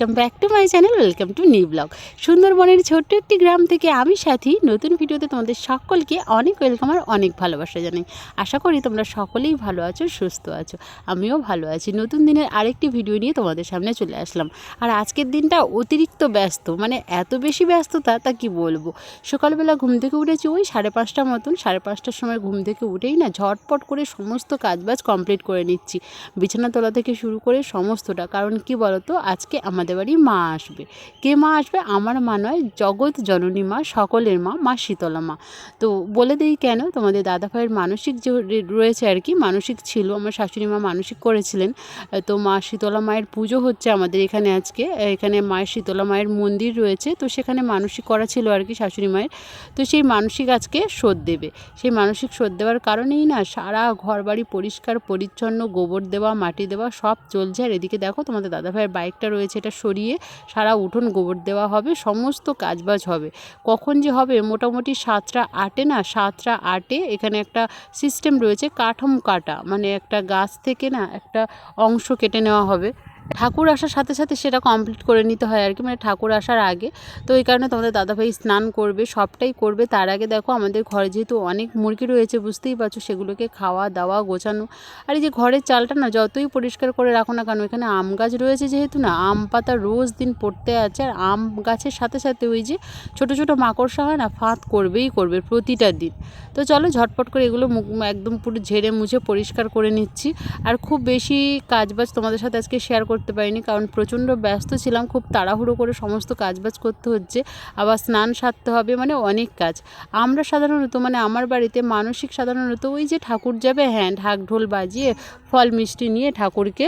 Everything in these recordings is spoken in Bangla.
Welcome back to my channel welcome to new blog সুন্দরবনের ছোট্ট একটি গ্রাম থেকে আমি সাথী, নতুন ভিডিওতে তোমাদের সকলকে অনেক ওয়েলকাম আর অনেক ভালোবাসা জানাই। আশা করি তোমরা সকলেই ভালো আছো, সুস্থ আছো। আমিও ভালো আছি। নতুন দিনের আরেকটি ভিডিও নিয়ে তোমাদের সামনে চলে আসলাম। আর আজকের দিনটা অতিরিক্ত ব্যস্ত মানে এত বেশি ব্যস্ততা, তা কি বলব? সকালবেলা ঘুম থেকে উঠেছি ওই সাড়ে পাঁচটা মতন, সাড়ে পাঁচটার সময় ঘুম থেকে উঠেই না ঝটপট করে সমস্ত কাজবাজ কমপ্লিট করে নিচ্ছি। বিছানা তোলা থেকে শুরু করে সমস্তটা, কারণ কি বলতো? আজকে আমাদের বাড়ি মা আসবে। কে মা আসবে? আমার মা নয়, জগৎ জননী মা, সকলের মা মা শীতলা মা। তো বলে দিই কেন? তোমাদের দাদা ভাইয়ের মানসিক যে রয়েছে আর কি, মানসিক ছিল, আমার শাশুড়ি মা মানসিক করেছিলেন। তো মা শীতলা মায়ের পুজো হচ্ছে আমাদের এখানে আজকে। এখানে মায়ের শীতলা মায়ের মন্দির রয়েছে, তো সেখানে মানসিক করা ছিল আর কি শাশুড়ি মায়ের। তো সেই মানসিক আজকে শোধ দেবে। সেই মানসিক শোধ দেওয়ার কারণেই না সারা ঘর বাড়ি পরিষ্কার, পরিচ্ছন্ন, গোবর দেওয়া, মাটি দেওয়া সব চলছে। আর এদিকে দেখো তোমাদের দাদাভাইয়ের বাইকটা রয়েছে, এটা সরিয়ে সারা উঠোন গোবর দেওয়া হবে, সমস্ত কাজবাজ হবে। কখন যে হবে মোটামুটি সাতটা আটে না, সাতটা আটে এখানে একটা সিস্টেম রয়েছে কাঠম কাটা মানে একটা গাছ থেকে না একটা অংশ কেটে নেওয়া হবে। ঠাকুর আসার সাথে সাথে সেটা কমপ্লিট করে নিতে হয় আর কি মানে ঠাকুর আসার আগে। তো এই কারণে তোমাদের দাদাভাই স্নান করবে, সবটাই করবে। তার আগে দেখো আমাদের ঘরে যেহেতু অনেক মুরগি রয়েছে, বুঝতেই পারছ, সেগুলোকে খাওয়া দাওয়া গোছানো। আর এই যে ঘরের চালটা না, যতই পরিষ্কার করে রাখো না কেন, এখানে আম গাছ রয়েছে যেহেতু না, আম পাতা রোজ দিন পড়তে আছে। আর আম গাছের সাথে সাথে ওই যে ছোট ছোট মাকড়সা হয় না, ফাঁদ করবেই করবে প্রতিটা দিন। তো চলো ঝটপট করে এগুলো একদম পুরো ঝেড়ে মুছে পরিষ্কার করে নিচ্ছি। আর খুব বেশি কাজবাজ তোমাদের সাথে আজকে শেয়ার করতে পারিনি কারণ প্রচণ্ড ব্যস্ত ছিলাম, খুব তাড়াহুড়ো করে সমস্ত কাজবাজ করতে হচ্ছে, আবার স্নান সারতে হবে মানে অনেক কাজ। আমরা সাধারণত মানে আমার বাড়িতে মানসিক সাধারণত ওই যে ঠাকুর যাবে হ্যাঁ ঢাক ঢোল বাজিয়ে ফল মিষ্টি নিয়ে ঠাকুরকে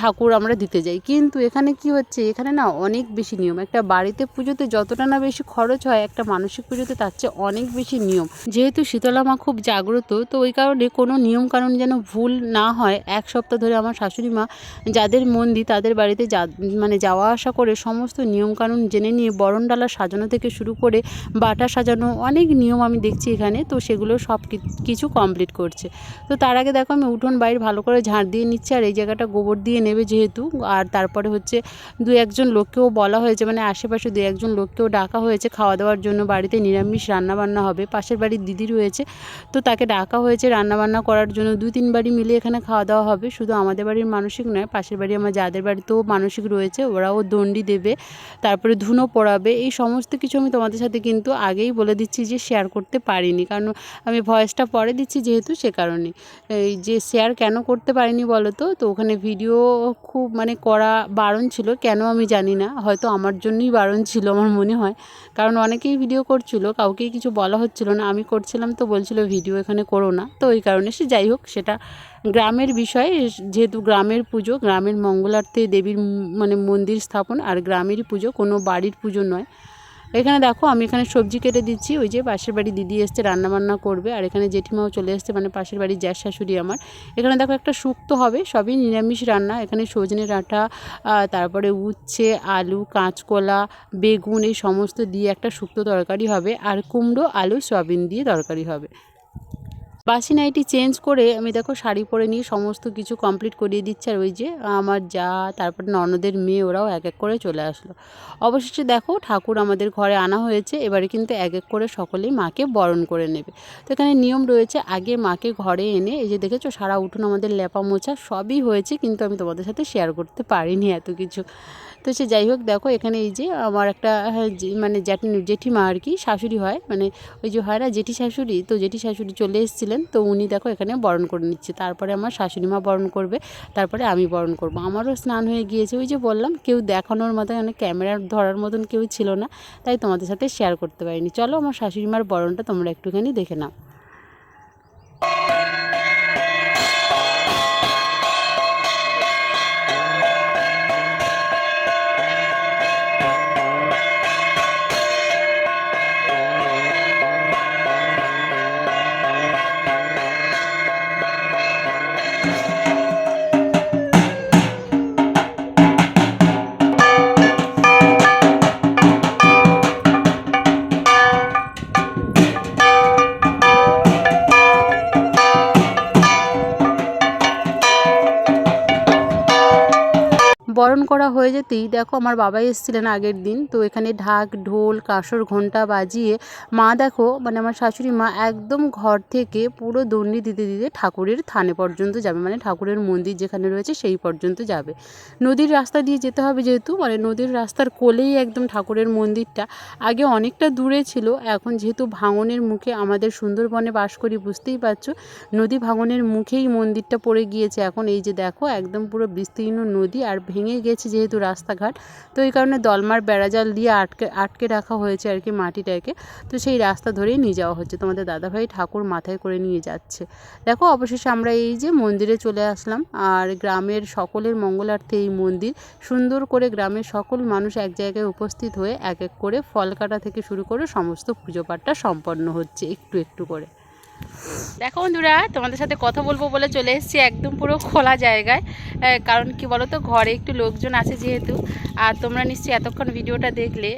ঠাকুর আমরা দিতে যাই। কিন্তু এখানে কি হচ্ছে, এখানে না অনেক বেশি নিয়ম। একটা বাড়িতে পুজোতে যতটা না বেশি খরচ হয়, একটা মানসিক পুজোতে তার চেয়ে অনেক বেশি নিয়ম। যেহেতু শীতলা মা খুব জাগ্রত, তো ওই কারণে কোনো নিয়ম কানুন যেন ভুল না হয়, এক সপ্তাহ ধরে আমার শাশুড়ি মা যাদের মন্দির তাদের বাড়িতে যা মানে যাওয়া আসা করে সমস্ত নিয়মকানুন জেনে নিয়ে বরণডালা সাজানো থেকে শুরু করে বাটা সাজানো অনেক নিয়ম আমি দেখছি এখানে। তো সেগুলো সব কিছু কমপ্লিট করছে। তো তার আগে দেখো আমি উঠোন বাইর ভালো করে ঝাড় দিয়ে নিচ্ছি আর এই জায়গাটা গোবর দিয়ে নেবে যেহেতু। আর তারপরে হচ্ছে দু একজন লোককেও বলা হয়েছে মানে আশেপাশে দু একজন লোককেও ডাকা হয়েছে খাওয়া দাওয়ার জন্য। বাড়িতে নিরামিষ রান্নাবান্না হবে। পাশের বাড়ির দিদি রয়েছে, তো তাকে ডাকা হয়েছে রান্নাবান্না করার জন্য। দু তিন বাড়ি মিলে এখানে খাওয়া দাওয়া হবে। শুধু আমাদের বাড়ির মানসিক নয়, পাশের বাড়ি আমার যাদের বাড়িতেও মানসিক রয়েছে, ওরাও দণ্ডি দেবে, তারপরে ধুনো পড়াবে এই সমস্ত কিছু আমি তোমাদের সাথে কিন্তু আগেই বলে দিচ্ছি যে শেয়ার করতে পারিনি। কারণ আমি ভয়েসটা পরে দিচ্ছি যেহেতু সে কারণে। এই যে শেয়ার কেন করতে পারিনি বলো তো তো ওখানে ভিডিও খুব মানে করা বারণ ছিল। কেন আমি জানি না। হয়তো আমার জন্যই বারণ ছিল আমার মনে হয়। কারণ অনেকেই ভিডিও করছিল, কাউকেই কিছু বলা হচ্ছিল না। আমি করছিলাম তো বলছিল, ভিডিও এখানে করো না। তো ওই কারণে সে যাই হোক, সেটা গ্রামের বিষয়, যেহেতু গ্রামের পুজো, গ্রামের মঙ্গলার্থে দেবীর মানে মন্দির স্থাপন, আর গ্রামেরই পুজো, কোনো বাড়ির পুজো নয়। এখানে দেখো, আমি এখানে সবজি কেটে দিচ্ছি, ওই যে পাশের বাড়ি দিদি এসছে, রান্নাবান্না করবে, আর এখানে জেঠিমাও চলে এসছে মানে পাশের বাড়ির জ্যাঠ শাশুড়ি আমার। এখানে দেখো একটা শুক্তো হবে, সবই নিরামিষ রান্না, এখানে সজনে ডাঁটা তারপরে উচ্ছে, আলু, কাঁচকলা, বেগুন, এই সমস্ত দিয়ে একটা শুক্তো তরকারি হবে, আর কুমড়ো, আলু, সয়াবিন দিয়ে তরকারি হবে। বাসি নাইটি চেঞ্জ করে আমি দেখো শাড়ি পরে নিয়ে সমস্ত কিছু কমপ্লিট করিয়ে দিচ্ছে। আর ওই যে আমার যা, তারপর ননদের মেয়ে, ওরাও এক এক করে চলে আসলো। অবশেষে দেখো ঠাকুর আমাদের ঘরে আনা হয়েছে। এবারে কিন্তু এক এক করে সকলেই মাকে বরণ করে নেবে। তো এখানে নিয়ম রয়েছে, আগে মাকে ঘরে এনে, এই যে দেখেছ সারা উঠোন আমাদের লেপা মোছা সবই হয়েছে, কিন্তু আমি তোমাদের সাথে শেয়ার করতে পারিনি এত কিছু। তো সে যাই হোক দেখো এখানে এই যে আমার একটা হ্যাঁ, মানে জ্যাঠি জেঠিমা আর কি শাশুড়ি হয়। মানে ওই যে হয় না জেঠি শাশুড়ি? তো জেঠি শাশুড়ি চলে এসেছিলেন তো উনি দেখো এখানে বরণ করে নিচ্ছে। তারপরে আমার শাশুড়ি মা বরণ করবে তারপরে আমি বরণ করব। আমারও স্নান হয়ে গিয়েছে। ওই যে বললাম কেউ দেখানোর মতো মানে ক্যামেরা ধরার মতন কেউ ছিল না তাই তোমাদের সাথে শেয়ার করতে পারিনি। চলো আমার শাশুড়ি মার বরণটা তোমরা একটুখানি দেখে নাও। হয়ে যেতেই দেখো আমার বাবাই এসেছিলেন আগের দিন। তো এখানে ঢাক, ঢোল, কাঁসর ঘণ্টা বাজিয়ে মা দেখো মানে আমার শাশুড়ি মা একদম ঘর থেকে পুরো দণ্ডি দিতে দিতে ঠাকুরের থানে পর্যন্ত যাবে। মানে ঠাকুরের মন্দির যেখানে রয়েছে সেই পর্যন্ত যাবে। নদীর রাস্তা দিয়ে যেতে হবে যেহেতু মানে নদীর রাস্তার কোলেই একদম ঠাকুরের মন্দিরটা। আগে অনেকটা দূরে ছিল, এখন যেহেতু ভাঙনের মুখে আমাদের সুন্দরবনে বাস করি, বুঝতেই পারছ? নদী ভাঙনের মুখেই মন্দিরটা পড়ে গিয়েছে। এখন এই যে দেখো, একদম পুরো বিস্তীর্ণ নদী আর ভেঙে গেছে যেহেতু রাস্তাঘাট। তো এই কারণে দলমার বেড়াজাল দিয়ে আটকে আটকে রাখা হয়েছে আর কি মাটিটাকে। তো সেই রাস্তা ধরেই নিয়ে যাওয়া হচ্ছে। তোমাদের দাদাভাই ঠাকুর মাথায় করে নিয়ে যাচ্ছে। দেখো, অবশেষে আমরা এই যে মন্দিরে চলে আসলাম। আর গ্রামের সকলের মঙ্গলার্থে এই মন্দির। সুন্দর করে গ্রামের সকল মানুষ এক জায়গায় উপস্থিত হয়ে এক এক করে ফল কাটা থেকে শুরু করে সমস্ত পুজো পাঠটা সম্পন্ন হচ্ছে একটু একটু করে। দেখো বন্ধুরা, তোমাদের সাথে কথা বলব বলে চলে এসেছি একদম পুরো খোলা জায়গায়। কারণ কি বলো তো ঘরে একটু লোকজন আছে যেহেতু। আর তোমরা নিশ্চয়ই এতক্ষণ ভিডিওটা দেখলে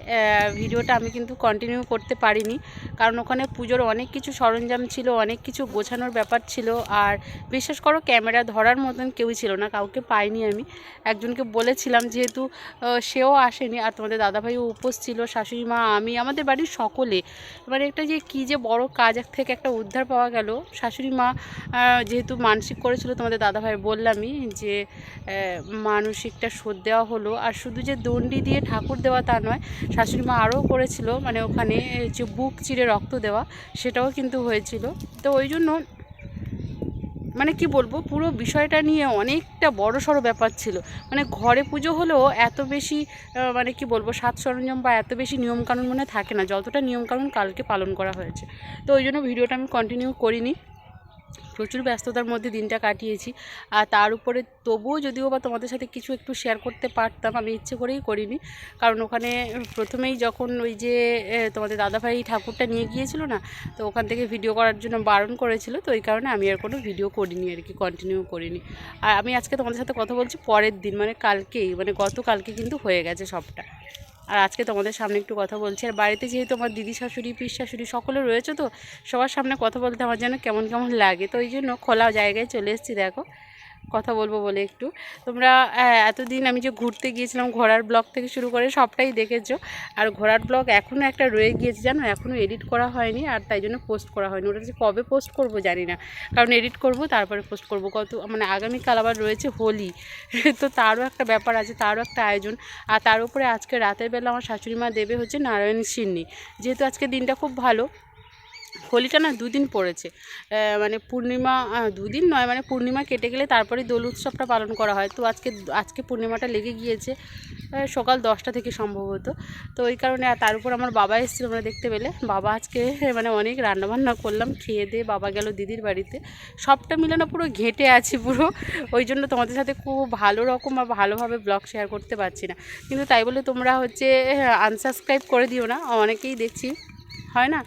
ভিডিওটা আমি কিন্তু কন্টিনিউ করতে পারিনি। কারণ ওখানে পুজোর অনেক কিছু সরঞ্জাম ছিল, অনেক কিছু গোছানোর ব্যাপার ছিল। আর বিশ্বাস করো, ক্যামেরা ধরার মতন কেউই ছিল না, কাউকে পাইনি আমি। একজনকে বলেছিলাম যেহেতু সেও আসেনি। আর তোমাদের দাদাভাইও উপোস ছিল, শাশুড়ি মা, আমি, আমাদের বাড়ির সকলে। এবারে একটা যে কী যে বড় কাজ থেকে একটা উদ্ধার পাওয়া গেল। শাশুড়ি মা যেহেতু মানসিক করেছিল, তোমাদের দাদাভাই বললামই যে মানসিকটা শোধ দেওয়া হলো। আর শুধু যে দণ্ডি দিয়ে ঠাকুর দেওয়া তা নয়, শাশুড়ি মা আরও করেছিল মানে ওখানে যে বুক চিরে রক্ত দেওয়া, সেটাও কিন্তু হয়েছিল। তো ওই জন্য মানে কি বলব, পুরো বিষয়টা নিয়ে অনেকটা বড় সড়ো ব্যাপার ছিল। মানে ঘরে পুজো হলেও এত বেশি মানে কি বলব সাত সরঞ্জাম বা এত বেশি নিয়মকানুন মনে থাকে না, যতটা নিয়মকানুন কালকে পালন করা হয়েছে। তো ওই জন্য ভিডিওটা আমি কন্টিনিউ করিনি। প্রচুর ব্যস্ততার মধ্যে দিনটা কাটিয়েছি। আর তার উপরে তবুও যদিও বা তোমাদের সাথে কিছু একটু শেয়ার করতে পারতাম, আমি ইচ্ছে করেই করিনি। কারণ ওখানে প্রথমেই যখন ওই যে তোমাদের দাদাভাই ঠাকুরটা নিয়ে গিয়েছিল না, তো ওখান থেকে ভিডিও করার জন্য বারণ করেছিল, তো ওই কারণে আমি আর কোনো ভিডিও করিনি আর কি কন্টিনিউ করিনি। আর আমি আজকে তোমাদের সাথে কথা বলছি পরের দিন মানে কালকেই মানে গতকালকে কিন্তু হয়ে গেছে সবটা। আর আজকে তোমাদের সামনে একটু কথা বলছি। আর বাড়িতে যেহেতু আমার দিদি শাশুড়ি, পিস শাশুড়ি সকলে রয়েছে তো সবার সামনে কথা বলতে আমার যেন কেমন কেমন লাগে। তো ওই জন্য খোলা জায়গায় চলে এসেছি, দেখো। কথা বলব বলে একটু। তোমরা এতদিন আমি যে ঘুরতে গিয়েছিলাম, ঘোড়ার ব্লগ থেকে শুরু করে সবটাই দেখেছ। আর ঘোড়ার ব্লগ এখনও একটা রয়ে গিয়েছে, জানো? এখনও এডিট করা হয়নি আর তাই জন্য পোস্ট করা হয়নি। ওটা যে কবে পোস্ট করব জানি না। কারণ এডিট করব, তারপরে পোস্ট করব। কত মানে আগামীকাল আবার রয়েছে হোলি। তো তারও একটা ব্যাপার আছে, তারও একটা আয়োজন। আর তার উপরে আজকে রাতের বেলা আমার শাশুড়ি মা দেবে হচ্ছে নারায়ণ সিন্নি। যেহেতু আজকে দিনটা খুব ভালো হোলিটা না দুদিন পড়েছে। মানে পূর্ণিমা দুদিন নয় মানে পূর্ণিমা কেটে গেলে তারপরে দোল উৎসবটা পালন করা হয়। তো আজকে আজকে পূর্ণিমাটা লেগে গিয়েছে সকাল দশটা থেকে সম্ভবত তো ওই কারণে তার উপর আমার বাবা এসেছিল আমরা দেখতে পেলে। বাবা আজকে মানে অনেক রান্নাবান্না করলাম, খেয়ে দিয়ে বাবা গেল দিদির বাড়িতে। সবটা মিলে না পুরো ঘেঁটে আছি পুরো। ওই জন্য তোমাদের সাথে খুব ভালো রকম বা ভালোভাবে ব্লগ শেয়ার করতে পারছি না। কিন্তু তাই বলে তোমরা হচ্ছে আনসাবস্ক্রাইব করে দিও না। অনেকেই দেখছি, হয় না?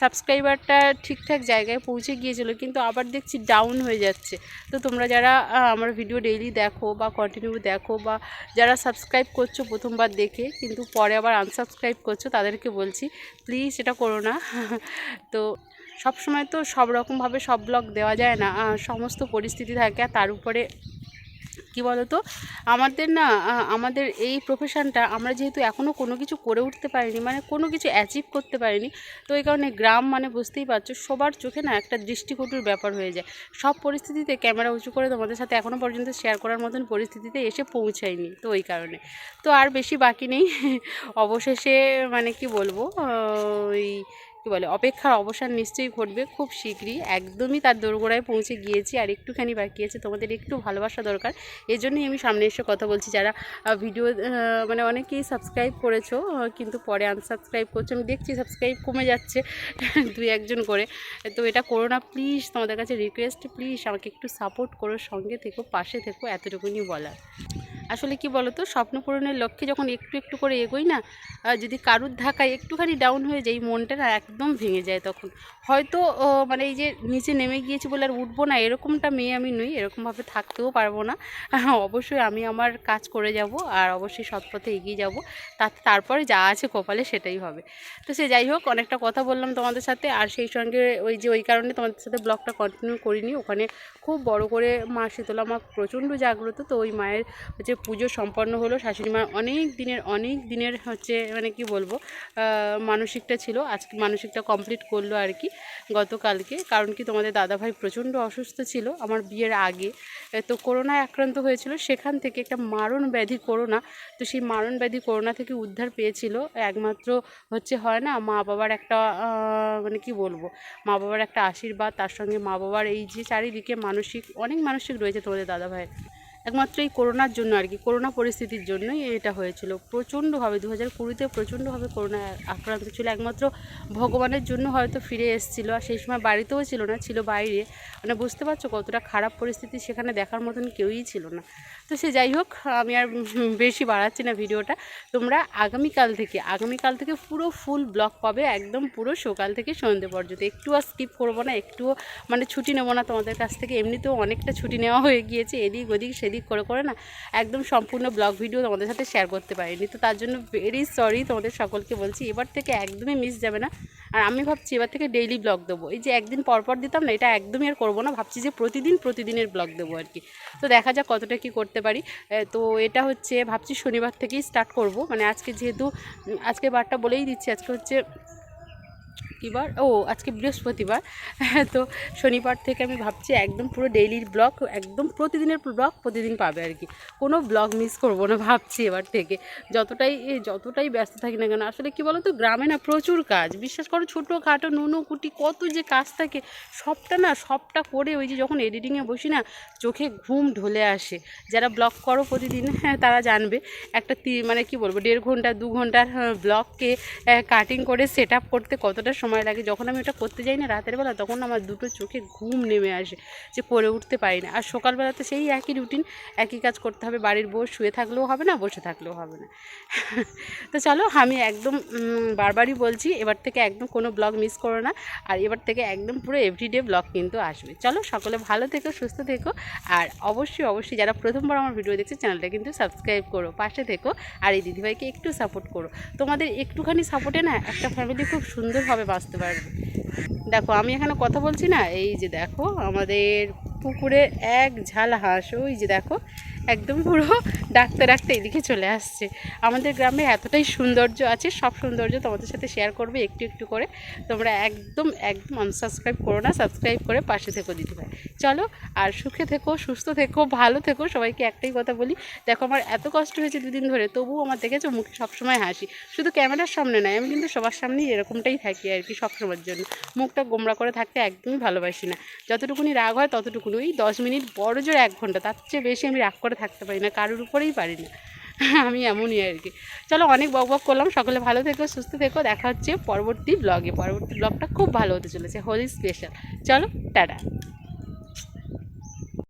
সাবস্ক্রাইবারটা ঠিকঠাক জায়গায় পৌঁছে গিয়েছিল, কিন্তু আবার দেখছি ডাউন হয়ে যাচ্ছে। তো তোমরা যারা আমার ভিডিও ডেইলি দেখো বা কন্টিনিউ দেখো বা যারা সাবস্ক্রাইব করছ প্রথমবার দেখে, কিন্তু পরে আবার আনসাবস্ক্রাইব করছ, তাদেরকে বলছি প্লিজ এটা করো না। তো সব সময় তো সব রকমভাবে সব ব্লগ দেওয়া যায় না সমস্ত পরিস্থিতি থাকে আর তার উপরে কি বলতো? আমাদের না আমাদের এই প্রফেশনটা আমরা যেহেতু এখনও কোনো কিছু করে উঠতে পারিনি মানে কোনো কিছু অ্যাচিভ করতে পারিনি, তো এই কারণে গ্রাম মানে বুঝতেই পারছ, সবার চোখে না একটা দৃষ্টিকটুর ব্যাপার হয়ে যায়। সব পরিস্থিতিতে ক্যামেরা উঁচু করে তোমাদের সাথে এখনও পর্যন্ত শেয়ার করার মতন পরিস্থিতিতে এসে পৌঁছায়নি, তো ওই কারণে। তো আর বেশি বাকি নেই। অবশেষে মানে কি বলব ওই কী বলে, অপেক্ষার অবসান নিশ্চয়ই ঘটবে খুব শীঘ্রই। একদমই তার দোরগোড়ায় পৌঁছে গিয়েছি আর একটুখানি বাকি আছে তোমাদের একটু ভালোবাসা দরকার। এই জন্যই আমি সামনে এসে কথা বলছি। যারা ভিডিও মানে অনেকেই সাবস্ক্রাইব করেছ কিন্তু পরে আনসাবস্ক্রাইব করছ। আমি দেখছি সাবস্ক্রাইব কমে যাচ্ছে দুই একজন করে। তো এটা করো না প্লিজ তোমাদের কাছে রিকোয়েস্ট প্লিজ আমাকে একটু সাপোর্ট করো, সঙ্গে থেকো, পাশে থেকো, এতটুকুনি বলার। আসলে কি বলো তো স্বপ্ন পূরণের লক্ষ্যে যখন একটু একটু করে এগোই না যদি কারুর ধাক্কায় একটুখানি ডাউন হয়ে যায় মনটা না একদম ভেঙে যায় তখন। হয়তো মানে এই যে নিচে নেমে গিয়েছি বলে আর উঠবো না, এরকমটা মেয়ে আমি নই, এরকমভাবে থাকতেও পারব না। অবশ্যই আমি আমার কাজ করে যাব আর অবশ্যই সৎ পথে এগিয়ে যাব। তাতে তারপরে যা আছে কপালে সেটাই হবে। তো সে যাই হোক, অনেকটা কথা বললাম তোমাদের সাথে আর সেই সঙ্গে ওই যে ওই কারণে তোমাদের সাথে ব্লগটা কন্টিনিউ করিনি। ওখানে খুব বড় করে মা শীতলা মা প্রচণ্ড জাগ্রত, তো ওই মায়ের হচ্ছে হচ্ছে পুজো সম্পন্ন হলো, শাশুড়ি মার অনেক দিনের অনেক দিনের হচ্ছে মানে কি বলব মানসিকটা ছিল। আজকে মানসিকটা কমপ্লিট করল আর কি গতকালকে। কারণ কি তোমাদের দাদাভাই প্রচণ্ড অসুস্থ ছিল আমার বিয়ের আগে। তো করোনায় আক্রান্ত হয়েছিল। সেখান থেকে একটা মারণ ব্যাধি করোনা। তো সেই মারণ ব্যাধি করোনা থেকে উদ্ধার পেয়েছিল। একমাত্র হচ্ছে হয় না, মা বাবার একটা মানে কি বলব, মা বাবার একটা আশীর্বাদ। তার সঙ্গে মা বাবার এই যে চারিদিকে মানসিক, অনেক মানসিক রয়েছে তোমাদের দাদাভাই একমাত্র এই করোনার জন্য আর কি, করোনা পরিস্থিতির জন্যই এটা হয়েছিল। প্রচণ্ডভাবে দু হাজার কুড়িতে প্রচণ্ডভাবে করোনা আক্রান্ত ছিল। একমাত্র ভগবানের জন্য হয়তো ফিরে এসেছিল, আর সেই সময় বাড়িতেও ছিল না, ছিল বাইরে। মানে বুঝতে পারছ কতটা খারাপ পরিস্থিতি সেখানে দেখার মতন কেউই ছিল না। তো সে যাই হোক, আমি আর বেশি বাড়াচ্ছি না ভিডিওটা। তোমরা আগামীকাল থেকে আগামীকাল থেকে পুরো ফুল ব্লগ পাবে, একদম পুরো সকাল থেকে সন্ধে পর্যন্ত। একটু আর স্কিপ করব না, একটুও মানে ছুটি নেব না তোমাদের কাছ থেকে। এমনিতেও অনেকটা ছুটি নেওয়া হয়ে গিয়েছে, এদিক ওদিক, সেদিক করে করে না একদম সম্পূর্ণ ব্লগ ভিডিও তোমাদের সাথে শেয়ার করতে পারিনি। তো তার জন্য ভেরি সরি তোমাদের সকলকে বলছি, এবার থেকে একদমই মিস যাবে না। আর আমি ভাবছি এবার থেকে ডেইলি ব্লগ দেবো। এই যে একদিন পর পর দিতাম না, এটা একদমই আর করব না, ভাবছি যে প্রতিদিন, প্রতিদিনের ব্লগ দেবো আর কি। তো দেখা যাক কতটা কি করতে পারি। তো এটা হচ্ছে, ভাবছি শনিবার থেকেই স্টার্ট করব। মানে আজকে যেহেতু, আজকে বারটা বলেই দিচ্ছি, আজকে হচ্ছে কী ও, আজকে বৃহস্পতিবার। তো শনিবার থেকে আমি ভাবছি একদম পুরো ডেইলির ব্লগ একদম প্রতিদিনের ব্লগ প্রতিদিন পাবে আর কি। কোনো ব্লগ মিস করব না ভাবছি এবার থেকে। যতটাই যতটাই ব্যস্ত থাকি না কেন, আসলে কি বলো তো গ্রামে না প্রচুর কাজ। বিশ্বাস করো ছোটো খাটো নুনো কুটি কত যে কাজ থাকে, সবটা না, সবটা করে ওই যে যখন এডিটিংয়ে বসি না, চোখে ঘুম ঢলে আসে। যারা ব্লগ করো প্রতিদিন হ্যাঁ তারা জানবে। একটা মানে কি বলব, দেড় ঘণ্টা, দু ঘণ্টার ব্লগকে কাটিং করে সেট করতে কতটা সময় লাগে। যখন আমি ওটা করতে যাই না রাতের বেলা, তখন আমার দুটো চোখে ঘুম নেমে আসে যে পড়ে উঠতে পারি না। আর সকালবেলাতে সেই একই রুটিন একই কাজ করতে হবে। বাড়ির বউ শুয়ে থাকলেও হবে না, বসে থাকলেও হবে না। তো চলো, আমি একদম বারবারই বলছি, এবার থেকে একদম কোনো ব্লগ মিস করো না। আর এবার থেকে একদম পুরো এভরিডে ব্লগ কিন্তু আসবে। চলো, সকলে ভালো থেকো, সুস্থ থেকো। আর অবশ্যই অবশ্যই যারা প্রথমবার আমার ভিডিও দেখছে চ্যানেলটা কিন্তু সাবস্ক্রাইব করো, পাশে থেকো। আর এই দিদিভাইকে একটু সাপোর্ট করো। তোমাদের একটুখানি সাপোর্টে না, একটা ফ্যামিলি খুব সুন্দরভাবে বাঁচতে পারবে। দেখো, আমি এখানে কথা বলছি না, এই যে দেখো, আমাদের পুকুরে এক ঝাল হাঁস, ওই যে দেখো একদম পুরো ডাকতে ডাকতে এদিকে চলে আসছে। আমাদের গ্রামে এতটাই সৌন্দর্য আছে, সব সৌন্দর্য তোমাদের সাথে শেয়ার করবে একটু একটু করে। তোমরা একদম একদম আনসাবস্ক্রাইব করো না সাবস্ক্রাইব করে পাশে থেকো দিতে ভাই। চলো, আর সুখে থেকো, সুস্থ থেকো, ভালো থেকো, সবাইকে একটাই কথা বলি। দেখো আমার এত কষ্ট হয়েছে দুদিন ধরে, তবুও আমার দেখেছ মুখে সবসময় হাসি। শুধু ক্যামেরার সামনে নয়, আমি কিন্তু সবার সামনেই এরকমটাই থাকি আর কি সবসময়ের জন্য। মুখটা গোমরা করে থাকতে একদমই ভালোবাসি না। যতটুকুনি রাগ হয় ততটুকুনি ওই দশ মিনিট বড় জোর এক ঘণ্টা, তার চেয়ে বেশি আমি রাগ করে থাকতে পারি না, কারোর উপরেই পারি না। আমি এমনই আর কি। চলো অনেক বক বক করলাম, সকলে ভালো থেকো, সুস্থ থেকো, দেখা হচ্ছে পরবর্তী ব্লগে পরবর্তী ব্লগটা খুব ভালো হতে চলেছে, হোলি স্পেশাল চলো, টাটা।